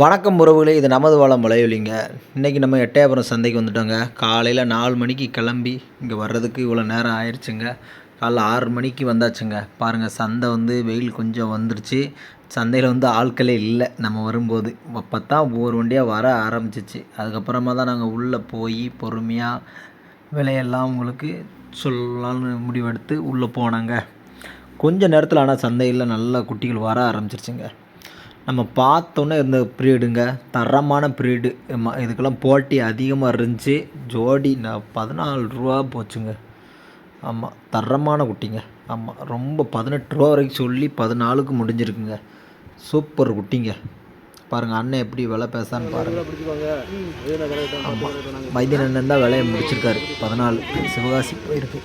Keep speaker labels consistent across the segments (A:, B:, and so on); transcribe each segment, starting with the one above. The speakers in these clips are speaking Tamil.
A: வணக்கம் உறவுகளே இது நமது வளம் வளையொலிங்க இன்றைக்கி நம்ம எட்டயபுரம் சந்தைக்கு வந்துட்டோங்க. காலையில் நாலு மணிக்கு கிளம்பி இங்கே வர்றதுக்கு இவ்வளோ நேரம் ஆயிடுச்சுங்க காலைல ஆறு மணிக்கு வந்தாச்சுங்க. பாருங்கள் சந்தை வந்து வெயில் கொஞ்சம் வந்துருச்சு. சந்தையில் வந்து ஆட்களே இல்லை நம்ம வரும்போது. அப்போ தான் ஒவ்வொரு வண்டியாக வர ஆரம்பிச்சிச்சு. அதுக்கப்புறமா தான் நாங்கள் உள்ளே போய் பொறுமையாக விலையெல்லாம் உங்களுக்கு சொல்லலாம்னு முடிவெடுத்து உள்ளே போனாங்க. கொஞ்ச நேரத்தில் ஆனால் சந்தையில் நல்ல குட்டிகள் வர ஆரம்பிச்சிருச்சுங்க. நம்ம பார்த்தோன்னே இருந்த ப்ரீடுங்க தரமான ப்ரீடு இதுக்கெல்லாம் போட்டி அதிகமாக இருந்துச்சு. ஜோடி நான் பதினாலு ரூபா போச்சுங்க. ஆமாம் தரமான குட்டிங்க. ஆமாம் ரொம்ப பதினெட்டு ரூபா வரைக்கும் சொல்லி பதினாலுக்கு முடிஞ்சிருக்குங்க. சூப்பர் குட்டிங்க. பாருங்கள் அண்ணன் எப்படி விலை பேசான்னு பாருங்கள் ஆமாம் வைத்தியன் அண்ணன் தான் விலையை முடிச்சிருக்காரு. பதினாலு சிவகாசி போயிருக்கு.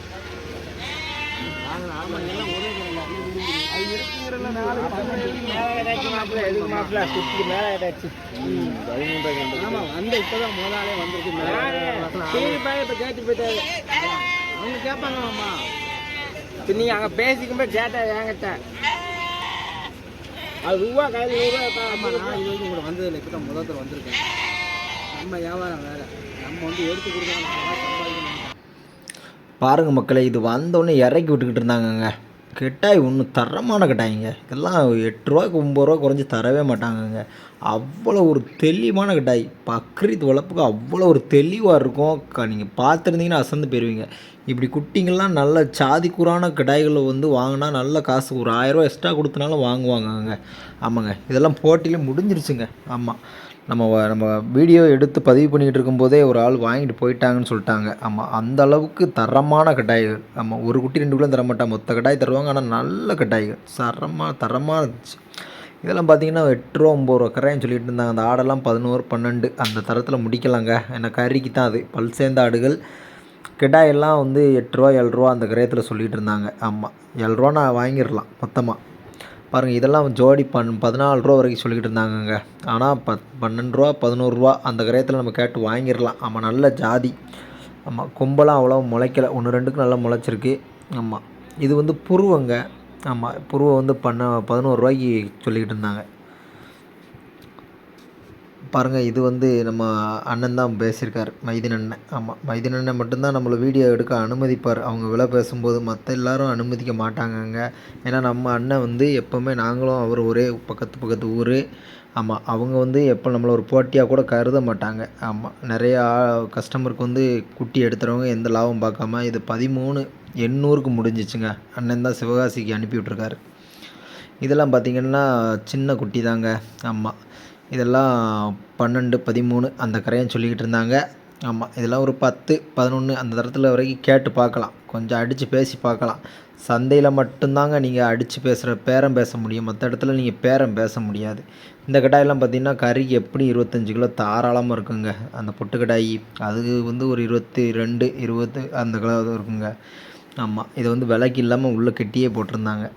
B: அந்த இப்பதான் முதலாளே வந்திருக்கு டிவி பாய் கேட்டு போயிட்டாரு அவங்க கேட்பாங்க அம்மா இப்போ நீ அங்க பேசிக்கும்போது கேட்டா என்கிட்ட அது ரூபா கையில் ரூபா அம்மா நான் இது வரைக்கும் கூட வந்ததில்லை இப்போ தான் முதல் தடவை வந்திருக்கேன் நம்ம வியாபாரம் வேறு நம்ம வந்து எடுத்து கொடுக்கணும் சம்பாதிக்கணும்
A: பாருங்க மக்களே இது வந்தோடனே இறக்கி விட்டுக்கிட்டு இருந்தாங்கங்க. கெட்டாய் ஒன்று தரமான கட்டாயிங்க. இதெல்லாம் எட்டு ரூபாய்க்கு ஒம்பது ரூபா குறைஞ்சி தரவே மாட்டாங்கங்க. அவ்வளோ ஒரு தெளிவான கட்டாய். பக்ரீத் வளர்ப்புக்கு அவ்வளோ ஒரு தெளிவாக இருக்கும். க நீங்கள் பார்த்துருந்தீங்கன்னா அசந்து போயிடுவீங்க இப்படி குட்டிங்கள்லாம் நல்ல சாதிக்கூறான கடாய்களை வந்து வாங்கினா நல்ல காசு ஒரு ஆயிரரூவா எக்ஸ்ட்ரா கொடுத்தனாலும் வாங்குவாங்கங்க. ஆமாங்க. இதெல்லாம் போட்டியில் முடிஞ்சிருச்சுங்க. ஆமாம் நம்ம நம்ம வீடியோ எடுத்து பதிவு பண்ணிக்கிட்டு இருக்கும்போதே ஒரு ஆள் வாங்கிட்டு போயிட்டாங்கன்னு சொல்லிட்டாங்க. ஆமாம் அந்த அளவுக்கு தரமான கட்டாய்கள் ஆமாம் ஒரு குட்டி ரெண்டு குள்ள தர மாட்டாங்க மொத்த கட்டாய் தருவாங்க. ஆனால் நல்ல கட்டாய்கள் தரமாக தரமாக இருந்துச்சு. இதெல்லாம் பார்த்தீங்கன்னா எட்டு ரூபா ஒம்பது ரூபா கரையான்னு சொல்லிட்டு இருந்தாங்க. அந்த ஆடெல்லாம் பதினோரு பன்னெண்டு அந்த தரத்தில் முடிக்கலாங்க. ஏன்னா கறிக்கு தான் அது. பல் சேர்ந்த ஆடுகள். கிடாயெல்லாம் வந்து எட்டு ரூபா ஏழு ரூபா அந்த கிரயத்தில் சொல்லிகிட்டு இருந்தாங்க. ஆமாம் ஏழு ரூபா நான் வாங்கிடலாம் மொத்தமாக பாருங்கள் இதெல்லாம் ஜோடி பன் பதினாலு ரூபா வரைக்கும் சொல்லிக்கிட்டு இருந்தாங்கங்க. ஆனால் பத் பன்னெண்டு ரூபா பதினோருவா அந்த கிரயத்தில் நம்ம கேட்டு வாங்கிடலாம் ஆமாம் நல்ல ஜாதி. ஆமாம் கும்பலாம் அவ்வளோ முளைக்கல. ஒன்று ரெண்டுக்கு நல்லா முளைச்சிருக்கு. ஆமாம் இது வந்து புருவங்க. ஆமாம் புருவை வந்து பண்ண பதினோரு ரூபாய்க்கு சொல்லிக்கிட்டு இருந்தாங்க. பாருங்கள் இது வந்து நம்ம அண்ணன் தான் பேசியிருக்கார் மைதின் அண்ணன். ஆமாம் மைதின் அண்ணன் மட்டும்தான் நம்மளை வீடியோ எடுக்க அனுமதிப்பார். அவங்க விலை பேசும்போது மற்ற எல்லாரும் அனுமதிக்க மாட்டாங்கங்க. ஏன்னா நம்ம அண்ணன் வந்து எப்போவுமே நாங்களும் அவர் ஒரே பக்கத்து பக்கத்து ஊர். ஆமாம் அவங்க வந்து எப்போ நம்மளை ஒரு போட்டியாக கூட கருத மாட்டாங்க. ஆமாம் நிறையா கஸ்டமருக்கு வந்து குட்டி எடுத்துகிறவங்க எந்த லாபம் பார்க்காம இது பதிமூணு எண்ணூறுக்கு முடிஞ்சிச்சுங்க. அண்ணன் தான் சிவகாசிக்கு அனுப்பி விட்ருக்காரு இதெல்லாம் பார்த்திங்கன்னா சின்ன குட்டி தாங்க ஆமாம் இதெல்லாம் பன்னெண்டு பதிமூணு அந்த கரையான் சொல்லிக்கிட்டு இருந்தாங்க. ஆமாம் இதெல்லாம் ஒரு பத்து பதினொன்று அந்த தரத்தில் வரைக்கும் கேட்டு பார்க்கலாம். கொஞ்சம் அடித்து பேசி பார்க்கலாம். சந்தையில் மட்டும்தாங்க நீங்கள் அடித்து பேசுகிற பேரம் பேச முடியும். மற்ற இடத்துல நீங்கள் பேரம் பேச முடியாது. இந்த கடாயெல்லாம் பார்த்தீங்கன்னா கறிக்கு எப்படி இருபத்தஞ்சு கிலோ தாராளமாக இருக்குங்க. அந்த பொட்டு கடாயி அது வந்து ஒரு இருபத்தி ரெண்டு இருபது அந்த கிலோ இருக்குங்க. ஆமாம் இதை வந்து விலைக்கு இல்லாமல் உள்ளே கெட்டியே போட்டிருந்தாங்க.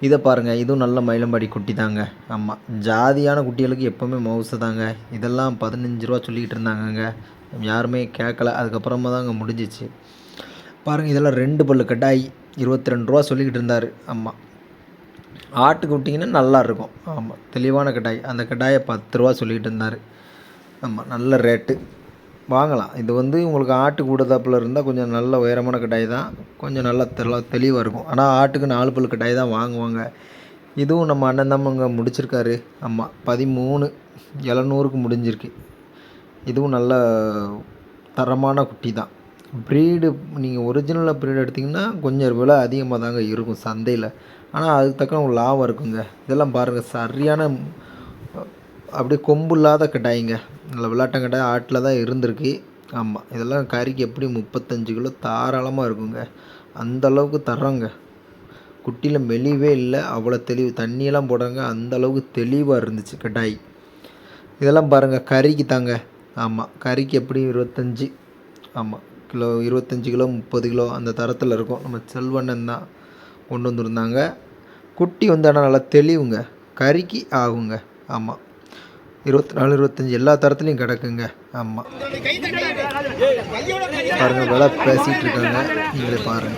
A: இதை பாருங்கள் இதுவும் நல்ல மயிலம்பாடி குட்டி தாங்க. ஆமாம் ஜாதியான குட்டிகளுக்கு எப்போவுமே மவுசு தாங்க. இதெல்லாம் பதினஞ்சு ரூபா சொல்லிக்கிட்டு இருந்தாங்கங்க. யாருமே கேட்கல. அதுக்கப்புறமா தாங்க முடிஞ்சிச்சு. பாருங்கள் இதெல்லாம் ரெண்டு பல்லு கட்டாய் இருபத்தி ரெண்டு ரூபா சொல்லிக்கிட்டு இருந்தார். ஆமாம் ஆட்டுக்கு விட்டிங்கன்னா நல்லா இருக்கும். ஆமாம் தெளிவான கட்டாய். அந்த கட்டாயை பத்து ரூபா சொல்லிக்கிட்டு இருந்தார். ஆமாம் நல்ல ரேட்டு. வாங்கலாம். இது வந்து உங்களுக்கு ஆட்டு கூடதாப்பில் இருந்தால் கொஞ்சம் நல்ல உயரமான கட்டாய் தான். கொஞ்சம் நல்லா தெள தெளிவாக இருக்கும். ஆனால் ஆட்டுக்கு நாலு பல் கட்டாய் தான் வாங்குவாங்க. இதுவும் நம்ம அண்ணன் தான் முடிச்சிருக்காரு. ஆமாம் பதிமூணு எழுநூறுக்கு முடிஞ்சிருக்கு. இதுவும் நல்ல தரமான குட்டி தான். ப்ரீடு நீங்கள் ஒரிஜினலாக ப்ரீடு எடுத்திங்கன்னா கொஞ்சம் விலை அதிகமாக தாங்க இருக்கும் சந்தையில். ஆனால் அதுக்கு தக்க லாபம் இருக்குங்க. இதெல்லாம் பாருங்கள் சரியான அப்படியே கொம்பு இல்லாத கட்டாயிங்க நல்ல விளாட்டங்கட்டாய் ஆட்டில் தான் இருந்திருக்கு. ஆமாம் இதெல்லாம் கறிக்கு எப்படி முப்பத்தஞ்சு கிலோ தாராளமாக இருக்குங்க. அந்த அளவுக்கு தர்றோங்க. குட்டியில் மெலிவே இல்லை அவ்வளோ தெளிவு. தண்ணியெல்லாம் போடுறாங்க அந்த அளவுக்கு தெளிவாக இருந்துச்சு கட்டாய் இதெல்லாம் பாருங்கள் கறிக்கு தாங்க. ஆமாம் கறிக்கு எப்படி இருபத்தஞ்சி ஆமாம் கிலோ இருபத்தஞ்சி கிலோ முப்பது கிலோ அந்த தரத்தில் இருக்கும். நம்ம செல்வண்ணன் தான் கொண்டு வந்திருந்தாங்க. குட்டி வந்து ஆனால் நல்லா தெளிவுங்க. கறிக்கு ஆகுங்க. ஆமாம் இருபத்தி நாலு இருபத்தஞ்சி எல்லா தரத்துலையும் கிடக்குங்க. ஆமாம் பாருங்கள் விலை பேசிகிட்டு இருக்காங்க. நீங்களே பாருங்கள்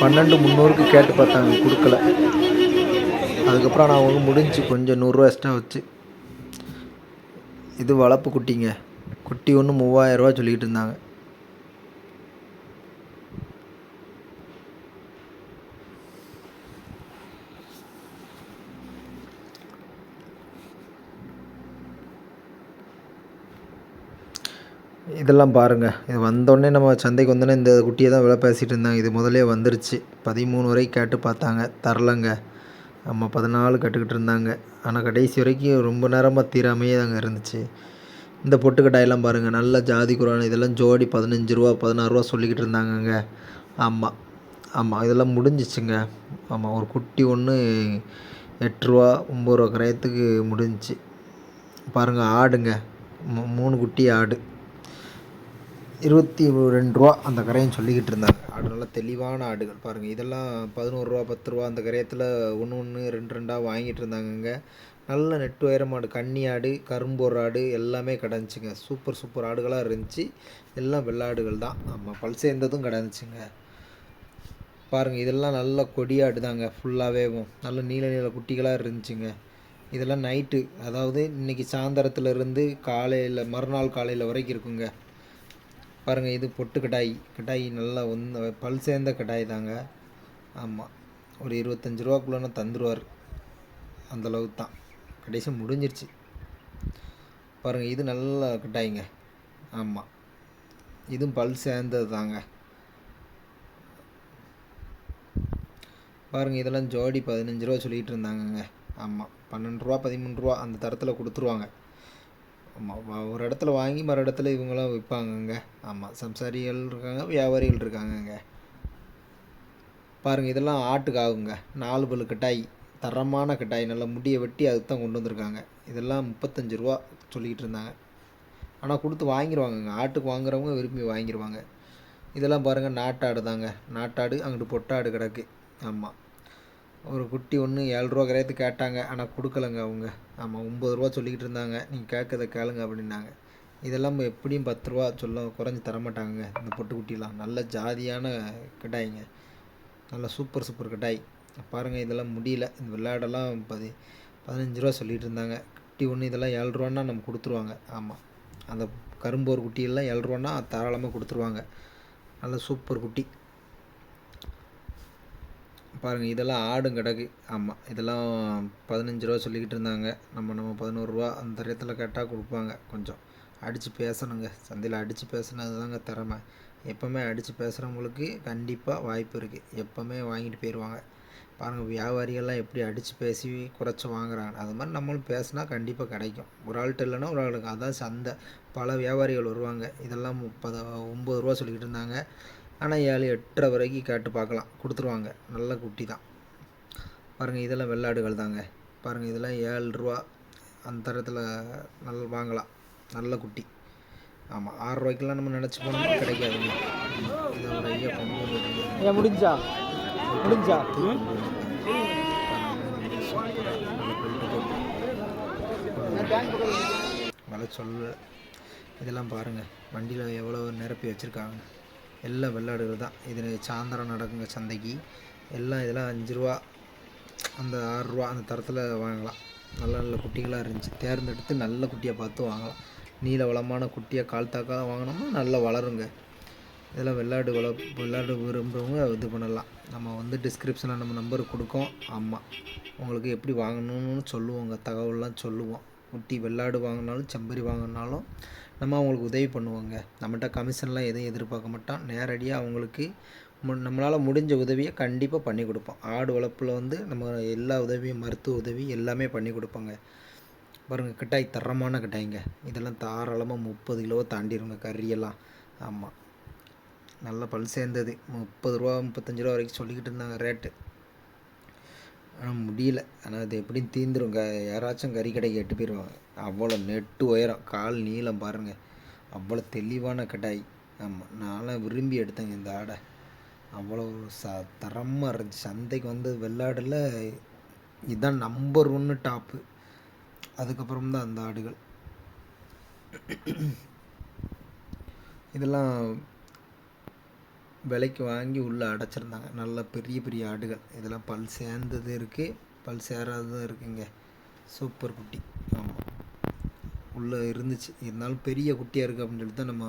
A: பன்னெண்டு முந்நூறுக்கு கேட்டு பார்த்தாங்க கொடுக்கல. அதுக்கப்புறம் நான் அவங்க முடிஞ்சு கொஞ்சம் நூறுரூவா எக்ஸ்ட்ரா வச்சு இது வளர்ப்பு குட்டிங்க. குட்டி ஒன்று மூவாயிரரூவா சொல்லிக்கிட்டு இருந்தாங்க. இதெல்லாம் பாருங்கள் இது வந்தோடனே நம்ம சந்தைக்கு வந்தோடனே இந்த குட்டியை தான் விலை பேசிகிட்டு இருந்தாங்க. இது முதலே வந்துருச்சு. பதிமூணு வரைக்கும் கேட்டு பார்த்தாங்க. தரலங்க. நம்ம பதினாலு கட்டுக்கிட்டு இருந்தாங்க. ஆனால் கடைசி வரைக்கும் ரொம்ப நேரமாக தீராமையே அங்கே இருந்துச்சு. இந்த பொட்டுக்கட்டாயெல்லாம் பாருங்கள் நல்ல ஜாதி குரான் இதெல்லாம் ஜோடி பதினஞ்சு ரூபா பதினாறுரூவா சொல்லிக்கிட்டு இருந்தாங்கங்க. ஆமாம் ஆமாம் இதெல்லாம் முடிஞ்சிச்சுங்க. ஆமாம் ஒரு குட்டி ஒன்று எட்டுருவா ஒம்பது ரூபா கிரயத்துக்கு முடிஞ்சிச்சு. பாருங்கள் ஆடுங்க. மூணு குட்டி ஆடு. இருபத்தி ரெண்டு ரூபா அந்த கரையும் சொல்லிக்கிட்டு இருந்தாங்க. ஆடு நல்லா தெளிவான ஆடுகள். பாருங்கள் இதெல்லாம் பதினோரு ரூபா பத்து ரூபா அந்த கரையத்தில் ஒன்று ஒன்று ரெண்டு ரெண்டாக வாங்கிட்டு இருந்தாங்கங்க. நல்ல நெட்டு உயரமாடு ஆடு கன்னி ஆடு கரும்போர் ஆடு எல்லாமே கிடந்துச்சுங்க. சூப்பர் சூப்பர் ஆடுகளாக இருந்துச்சு. எல்லாம் வெள்ளாடுகள் தான். ஆமாம் பல் சேர்ந்ததும் கிடந்துச்சுங்க. பாருங்கள் இதெல்லாம் நல்ல கொடியாடு தாங்க. ஃபுல்லாகவே நல்ல நீல நீல குட்டிகளாக இருந்துச்சுங்க. இதெல்லாம் நைட்டு அதாவது இன்றைக்கி சாயந்தரத்துலேருந்து காலையில் மறுநாள் காலையில் வரைக்கும் இருக்குங்க. பாருங்கள் இது பொட்டு கடாய். கடாய் நல்லா ஒன்று பல் சேர்ந்த கடாய் தாங்க. ஆமாம் ஒரு இருபத்தஞ்சி ரூபாக்குள்ளே தந்துடுவார் அந்தளவுக்கு தான். கடைசி முடிஞ்சிருச்சு. பாருங்கள் இது நல்லா கட்டாயிங்க. ஆமாம் இதுவும் பல் சேர்ந்தது தாங்க பாருங்கள் இதெல்லாம் ஜோடி பதினஞ்சு ரூபா சொல்லிகிட்டு இருந்தாங்கங்க. ஆமாம் பன்னெண்டு ரூபா பதிமூணு ரூபா அந்த தரத்தில் கொடுத்துருவாங்க. ஆமாம் ஒரு இடத்துல வாங்கி மறு இடத்துல இவங்களாம் விற்பாங்கங்க ஆமாம் சம்சாரிகள் இருக்காங்க வியாபாரிகள் இருக்காங்கங்க. பாருங்கள் இதெல்லாம் ஆட்டுக்கு ஆகுங்க நாலு பல்லு கட்டாயி. தரமான கட்டாய் நல்லா முடியை வெட்டி அதுக்கு தான் கொண்டு வந்திருக்காங்க. இதெல்லாம் முப்பத்தஞ்சு ரூபா சொல்லிக்கிட்டு இருந்தாங்க. ஆனால் கொடுத்து வாங்கிடுவாங்கங்க ஆட்டுக்கு வாங்குறவங்க விரும்பி வாங்கிடுவாங்க இதெல்லாம் பாருங்கள் நாட்டாடு தாங்க. நாட்டாடு அங்கிட்டு பொட்டாடு கிடக்கு. ஆமாம் ஒரு குட்டி ஒன்று ஏழு ரூபா கேட்டாங்க. ஆனால் கொடுக்கலங்க அவங்க. ஆமாம் ஒம்பது ரூபா சொல்லிக்கிட்டு இருந்தாங்க. நீங்கள் கேட்கறத கேளுங்க அப்படின்னாங்க. இதெல்லாம் எப்படியும் பத்து ரூபா சொல்ல குறைஞ்சி தரமாட்டாங்க இந்த பொட்டுக்குட்டிலாம் நல்ல ஜாதியான கட்டாய்ங்க. நல்ல சூப்பர் சூப்பர் கட்டாய். பாருங்கள் இதெல்லாம் முடியல. இந்த விளையாடெல்லாம் பதி பதினஞ்சு ரூபா சொல்லிட்டு இருந்தாங்க குட்டி ஒன்று இதெல்லாம் ஏழு ரூபான்னா நம்ம கொடுத்துருவாங்க. ஆமாம் அந்த கரும்போர் குட்டியெல்லாம் ஏழு ரூபான்னா தாராளமாக கொடுத்துருவாங்க. நல்ல சூப்பர் குட்டி. பாருங்கள் இதெல்லாம் ஆடும் கிடக்கு. ஆமாம் இதெல்லாம் பதினஞ்சு ரூபா சொல்லிக்கிட்டு இருந்தாங்க. நம்ம நம்ம பதினோருவா அந்த ரேத்தில் கேட்டால் கொடுப்பாங்க கொஞ்சம். அடித்து பேசணுங்க. சந்தையில் அடித்து பேசுனது தாங்க திறமை. எப்போவுமே அடித்து பேசுகிறவங்களுக்கு கண்டிப்பாக வாய்ப்பு இருக்குது எப்போவுமே வாங்கிட்டு போயிடுவாங்க பாருங்கள் வியாபாரிகள்லாம் எப்படி அடித்து பேசி குறைச்சி வாங்குறாங்க. அது மாதிரி நம்மளும் பேசினா கண்டிப்பாக கிடைக்கும். ஒரு ஆள்கிட்ட இல்லைன்னா ஒரு ஆளுக்கு அதான் சந்தை. பல வியாபாரிகள் வருவாங்க. இதெல்லாம் முப்பது ஒம்பது ரூபா சொல்லிக்கிட்டு இருந்தாங்க. ஆனால் ஏழு எட்டரை வரைக்கும் கேட்டு பார்க்கலாம். கொடுத்துருவாங்க. நல்ல குட்டி தான். பாருங்கள் இதெல்லாம் வெள்ளாடுகள் தாங்க. பாருங்கள் இதெல்லாம் ஏழு ரூபா. அந்த தரத்தில் நல்ல வாங்கலாம். நல்ல குட்டி. ஆமாம் ஆறு ரூபாய்க்கெல்லாம் நம்ம நினச்சி போனோம்னா கிடைக்காதுங்க. இதை ஒரு ஐயா
B: முடிஞ்சா? முடிஞ்சா ம்?
A: சொல்ல இதெல்லாம் பாருங்கள் வண்டியில் எவ்வளோ நிரப்பி வச்சுருக்காங்க. எல்லாம் வெள்ளாடுகள் தான். இது சாயந்தரம் நடக்குங்க சந்தைக்கு. எல்லாம் இதெல்லாம் அஞ்சு ரூபா அந்த ஆறுரூவா அந்த தரத்தில் வாங்கலாம். நல்ல நல்ல குட்டிகளாக இருந்துச்சு. தேர்ந்தெடுத்து நல்ல குட்டியாக பார்த்து வாங்கலாம். நீல வளமான குட்டியாக கால் தாக்காக வாங்கினோம்னா நல்லா வளருங்க. இதெல்லாம் வெள்ளாடு வள வெள்ளாடு விரும்புகிறவங்க இது பண்ணலாம். நம்ம வந்து டிஸ்கிரிப்ஷனில் நம்ம நம்பர் கொடுக்கோம். ஆமாம் உங்களுக்கு எப்படி வாங்கணும்னு சொல்லுவோங்க. தகவல்லாம் சொல்லுவோம். குட்டி வெள்ளாடு வாங்கினாலும் செம்பரி வாங்கினாலும் நம்ம அவங்களுக்கு உதவி பண்ணுவோங்க. நம்மகிட்ட கமிஷன்லாம் எதுவும் எதிர்பார்க்க மாட்டோம். நேரடியாக அவங்களுக்கு மு- நம்மளால் முடிஞ்ச உதவியை கண்டிப்பாக பண்ணி கொடுப்போம். ஆடு வளர்ப்பில் வந்து நம்ம எல்லா உதவியும் மருத்துவ உதவி எல்லாமே பண்ணி கொடுப்போங்க. பாருங்கள் கிட்டாய் தரமான கிட்டாய்ங்க. இதெல்லாம் தாராளமாக முப்பது கிலோவை தாண்டிடுங்க கறியெல்லாம். ஆமாம் நல்ல பல் சேர்ந்தது. முப்பது ரூபா முப்பத்தஞ்சு ரூபா வரைக்கும் சொல்லிக்கிட்டு இருந்தாங்க ரேட்டு ஆனால் முடியல. ஆனால் அது எப்படியும் க யாராச்சும் கறி கடைக்கு எட்டு போயிடுவாங்க அவ்வளோ நெட்டு உயரம். கால் நீளம் பாருங்கள் அவ்வளோ தெளிவான கடாய். ஆமாம் நானும் விரும்பி எடுத்தேங்க இந்த ஆடை. அவ்வளோ ச தரமாக இருந்துச்சு. சந்தைக்கு வந்து வெள்ளாடில் இதுதான் நம்பர் ஒன்று டாப்பு அதுக்கப்புறம் தான் அந்த ஆடுகள். இதெல்லாம் விலைக்கு வாங்கி உள்ளே அடைச்சிருந்தாங்க. நல்ல பெரிய பெரிய ஆடுகள். இதெல்லாம் பல் சேர்ந்தது இருக்குது பல் சேராததும் இருக்குங்க. சூப்பர் குட்டி. ஆமாம் உள்ளே இருந்துச்சு. இருந்தாலும் பெரிய குட்டியாக இருக்குது அப்படின்னு சொல்லிட்டு தான் நம்ம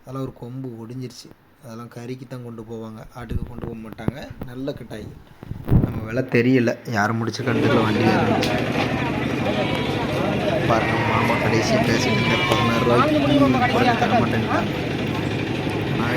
A: அதெல்லாம் ஒரு கொம்பு ஒடிஞ்சிருச்சு. அதெல்லாம் கறிக்கு தான் கொண்டு போவாங்க. ஆட்டுக்கு கொண்டு போக மாட்டாங்க. நல்ல கிட்டாயி நம்ம விலை தெரியல. யார் முடிச்சு கண்டுக்கல வண்டி பாருங்க மாமா கடைசி பேசிட்டு இருந்தேன் பதினாறு ரூபாய்க்கு தர மாட்டேன்ட்டாங்க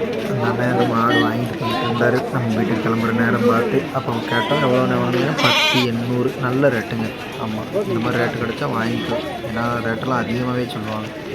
A: பதினாலு வாங்கலாம் சாதி
B: அவ்வளோ பெருமாமா
A: பதினாலு கேட்டு
B: நம்மளுக்கு உரிமை இருக்கா எட்டு ரூபா கறி தின்னு பத்து ரூபா
A: அந்த நேரம் ஆடு வாங்கிட்டு போயிட்டு இருந்தார் நம்ம வீட்டுக்கு கிளம்புற நேரம் பார்த்து அப்போ கேட்டோம் எவ்வளோ நேரம் பத்து எண்ணூறு நல்ல ரேட்டுங்க ஆமாம் இந்த மாதிரி ரேட்டு கிடச்சா வாங்கிக்கலாம் ஏன்னா ரேட்டெல்லாம் அதிகமாகவே சொல்லுவாங்க